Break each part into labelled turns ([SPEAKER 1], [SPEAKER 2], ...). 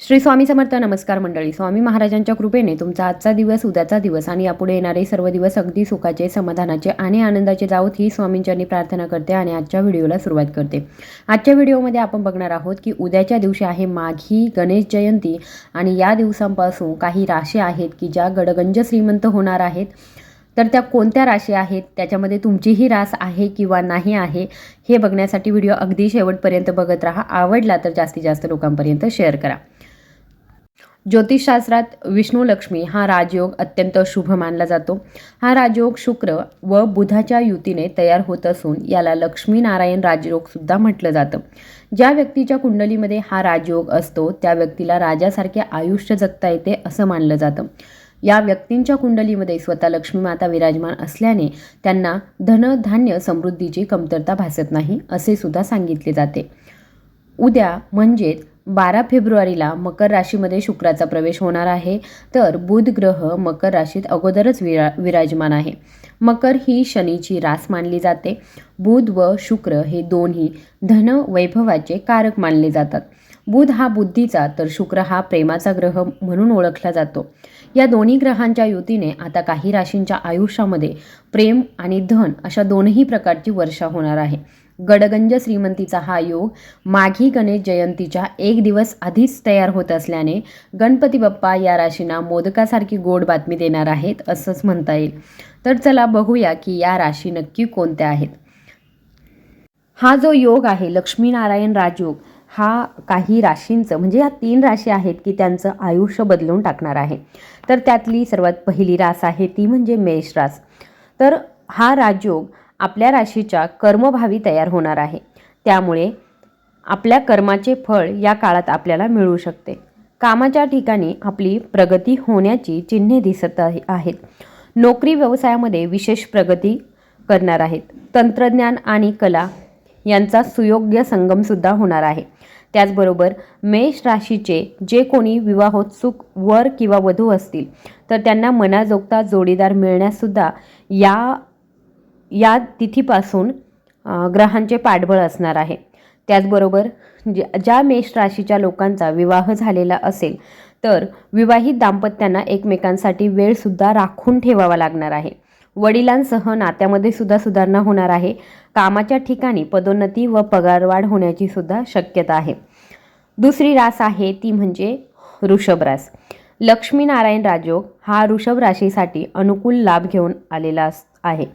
[SPEAKER 1] श्री स्वामी समर्थ नमस्कार मंडळी. स्वामी महाराजांच्या कृपेने तुमचा आजचा दिवस उद्याचा दिवस आणि यापुढे येणारे सर्व दिवस अगदी सुखाचे समाधानाचे आणि आनंदाचे जावत ही स्वामींच्यांनी प्रार्थना करते आणि आजच्या व्हिडिओला सुरुवात करते. आजच्या व्हिडिओमध्ये आपण बघणार आहोत की उद्याच्या दिवशी आहे माघी गणेश जयंती आणि या दिवसांपासून काही राशी आहेत की ज्या गडगंज श्रीमंत होणार आहेत. तर त्या कोणत्या राशी आहेत? त्याच्यामध्ये तुमचीही रास आहे किंवा नाही आहे? हे बघण्यासाठी व्हिडिओ अगदी शेवटपर्यंत बघत राहा. आवडला तर जास्तीत जास्त लोकांपर्यंत शेअर करा. ज्योतिषशास्त्रात विष्णू लक्ष्मी हा राजयोग अत्यंत शुभ मानला जातो. हा राजयोग शुक्र व बुधाच्या युतीने तयार होत असून याला लक्ष्मीनारायण राजयोगसुद्धा म्हटलं जातं. ज्या व्यक्तीच्या कुंडलीमध्ये हा राजयोग असतो त्या व्यक्तीला राजासारखे आयुष्य जगता येते असं मानलं जातं. या व्यक्तींच्या कुंडलीमध्ये स्वतः लक्ष्मी माता विराजमान असल्याने त्यांना धन धान्य समृद्धीची कमतरता भासत नाही असे सुद्धा सांगितले जाते. उद्या म्हणजेच बारा फेब्रुवारीला मकर राशीमध्ये शुक्राचा प्रवेश होणार आहे. तर बुध ग्रह मकर राशीत अगोदरच विरा विराजमान आहे. मकर ही शनीची रास मानली जाते. बुध व शुक्र हे दोन्ही धन वैभवाचे कारक मानले जातात. बुध हा बुद्धीचा तर शुक्र हा प्रेमाचा ग्रह म्हणून ओळखला जातो. या दोन्ही ग्रहांच्या युतीने आता काही राशींच्या आयुष्यामध्ये प्रेम आणि धन अशा दोनही प्रकारची वर्षा होणार आहे. गडगंज श्रीमंतीचा हा योग माघी गणेश जयंतीच्या एक दिवस आधीच तयार होत असल्याने गणपती बाप्पा या राशींना मोदकासारखी गोड बातमी देणार आहेत असंच म्हणता येईल. तर चला बघूया की या राशी नक्की कोणत्या आहेत. हा जो योग आहे लक्ष्मीनारायण राजयोग हा काही राशींचं म्हणजे या तीन राशी आहेत की त्यांचं आयुष्य बदलून टाकणार आहे. तर त्यातली सर्वात पहिली रास आहे ती म्हणजे मेष रास. तर हा राजयोग आपल्या राशीच्या कर्मभावी तयार होणार आहे. त्यामुळे आपल्या कर्माचे फळ या काळात आपल्याला मिळू शकते. कामाच्या ठिकाणी आपली प्रगती होण्याची चिन्हे दिसत आहेत. नोकरी व्यवसायामध्ये विशेष प्रगती करणार आहेत. तंत्रज्ञान आणि कला यांचा सुयोग्य संगमसुद्धा होणार आहे. त्याचबरोबर मेष राशीचे जे कोणी विवाहोत्सुक वर किंवा वधू असतील तर त्यांना मनाजोगता जोडीदार मिळण्याससुद्धा या या तिथीपासून ग्रहांचे पाठबळ असणार आहे. त्याचबरोबर ज्या ज्या मेष राशीच्या लोकांचा विवाह झालेला असेल तर विवाहित दाम्पत्यांना एकमेकांसाठी वेळसुद्धा राखून ठेवावा लागणार आहे. वडिलांसह नात्यामध्ये सुद्धा सुधारणा होणार आहे. कामाच्या ठिकाणी पदोन्नती व पगारवाढ होण्याची सुद्धा शक्यता आहे. दुसरी रास आहे ती म्हणजे ऋषभ रास. लक्ष्मीनारायण राजयोग हा ऋषभ राशीसाठी अनुकूल लाभ घेऊन आलेला अस- आहे.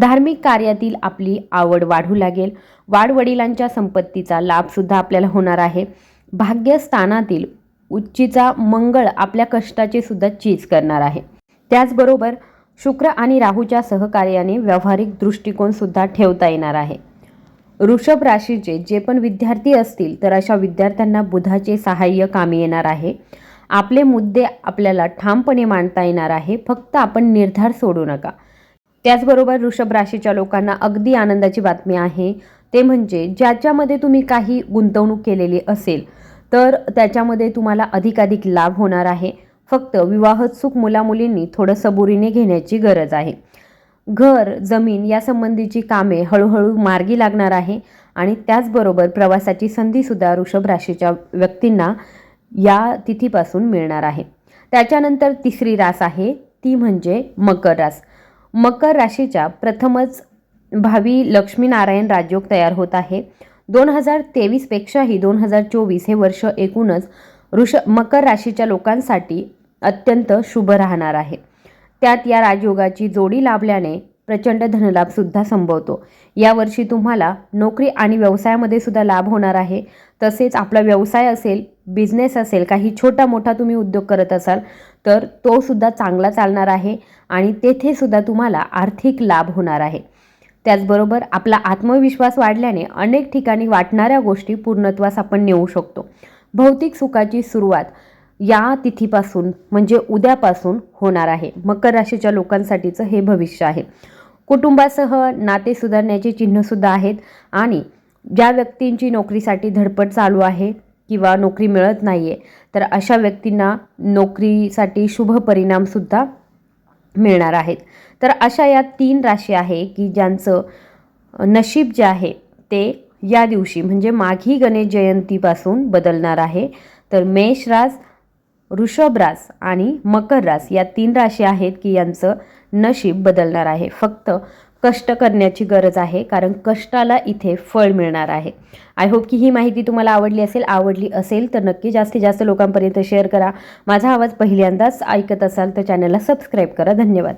[SPEAKER 1] धार्मिक कार्यातील आपली आवड वाढू लागेल. वाडवडिलांच्या संपत्तीचा लाभसुद्धा आपल्याला होणार आहे. भाग्यस्थानातील उच्चीचा मंगळ आपल्या कष्टाचे सुद्धा चीज करणार आहे. त्याचबरोबर शुक्र आणि राहूच्या सहकार्याने व्यावहारिक दृष्टिकोनसुद्धा ठेवता येणार आहे. वृषभ राशीचे जे पण विद्यार्थी असतील तर अशा विद्यार्थ्यांना बुधाचे सहाय्य कामी येणार आहे. आपले मुद्दे आपल्याला ठामपणे मांडता येणार आहे. फक्त आपण निर्धार सोडू नका. त्याचबरोबर वृषभ राशीच्या लोकांना अगदी आनंदाची बातमी आहे. ते म्हणजे ज्याच्यामध्ये तुम्ही काही गुंतवणूक केलेली असेल तर त्याच्यामध्ये तुम्हाला अधिकाधिक लाभ होणार आहे. फक्त विवाहोत्सुक मुलामुलींनी थोडं सबुरीने घेण्याची गरज आहे. घर जमीन यासंबंधीची कामे हळूहळू मार्गी लागणार आहे आणि त्याचबरोबर प्रवासाची संधीसुद्धा वृषभ राशीच्या व्यक्तींना या तिथीपासून मिळणार आहे. त्याच्यानंतर तिसरी रास आहे ती म्हणजे मकर रास. मकर राशीच्या प्रथमच भावी लक्ष्मीनारायण राजयोग तयार होत आहे. दोन हजार तेवीसपेक्षाही दोन हजार चोवीस हे वर्ष एकूणच ऋष मकर राशीच्या लोकांसाठी अत्यंत शुभ राहणार आहे. त्यात या राजयोगाची जोडी लाभल्याने प्रचंड धनलाभसुद्धा संभवतो. यावर्षी तुम्हाला नोकरी आणि व्यवसायामध्ये सुद्धा लाभ होणार आहे. तसेच आपला व्यवसाय असेल बिझनेस असेल काही छोटा मोठा तुम्ही उद्योग करत असाल तर तो सुद्धा चांगला चालणार आहे आणि तेथे सुद्धा तुम्हाला आर्थिक लाभ होणार आहे. त्याचबरोबर आपला आत्मविश्वास वाढल्याने अनेक ठिकाणी वाटणाऱ्या गोष्टी पूर्णत्वास आपण नेऊ शकतो. भौतिक सुखाची सुरुवात या तिथीपासून म्हणजे उद्यापासून होणार आहे. मकर राशीच्या लोकांसाठीचं हे भविष्य आहे. कुटुंबासह नाते सुधारण्याची चिन्हसुद्धा आहेत आणि ज्या व्यक्तींची नोकरीसाठी धडपड चालू आहे किंवा नोकरी मिळत नाही आहे तर अशा व्यक्तींना नोकरीसाठी शुभ परिणामसुद्धा मिळणार आहेत. तर अशा या तीन राशी आहे की ज्यांचं नशीब जे आहे ते या दिवशी म्हणजे माघी गणेश जयंतीपासून बदलणार आहे. तर मेष रास वृषभ रास आणि मकर रास या तीन राशी आहेत की यांचं नशीब बदलणार आहे. फक्त कष्ट करण्याची गरज आहे कारण कष्टाला इथे फळ मिळणार आहे. आय होप की ही माहिती तुम्हाला आवडली असेल आवडली असेल तर नक्की जास्तीत जास्त लोकांपर्यंत शेअर करा. माझा आवाज पहिल्यांदाच ऐकत असाल तर चॅनलला सबस्क्राईब करा. धन्यवाद.